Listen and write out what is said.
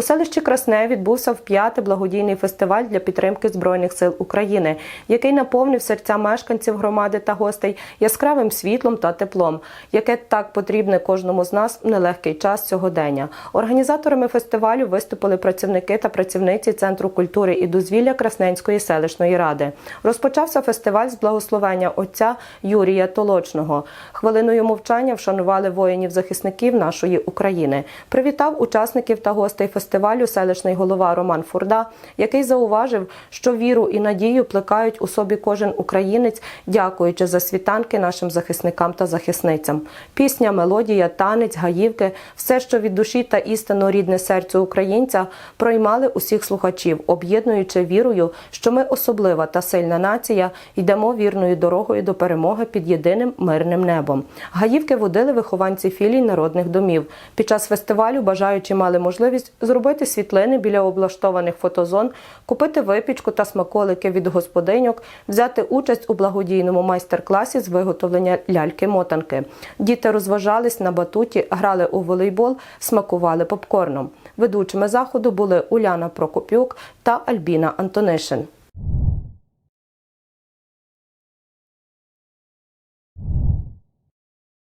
У селищі Красне відбувся вп'ятий благодійний фестиваль для підтримки Збройних сил України, який наповнив серця мешканців громади та гостей яскравим світлом та теплом, яке так потрібне кожному з нас в нелегкий час сьогодення. Організаторами фестивалю виступили працівники та працівниці Центру культури і дозвілля Красненської селищної ради. Розпочався фестиваль з благословення отця Юрія Толочного. Хвилиною мовчання вшанували воїнів-захисників нашої України. Привітав учасників та гостей фестивалю селищний голова Роман Фурда, який зауважив, що віру і надію плекають у собі кожен українець, дякуючи за світанки нашим захисникам та захисницям. Пісня, мелодія, танець, гаївки все, що від душі та істинно рідне серцю українця, проймали усіх слухачів, об'єднуючи вірою, що ми особлива та сильна нація, йдемо вірною дорогою до перемоги під єдиним мирним небом. Гаївки водили вихованці філій народних домів. Під час фестивалю бажаючі мали можливість зробити світлини біля облаштованих фотозон, купити випічку та смаколики від господиньок, взяти участь у благодійному майстер-класі з виготовлення ляльки-мотанки. Діти розважались на батуті, грали у волейбол, смакували попкорном. Ведучими заходу були Уляна Прокопюк та Альбіна Антонишин.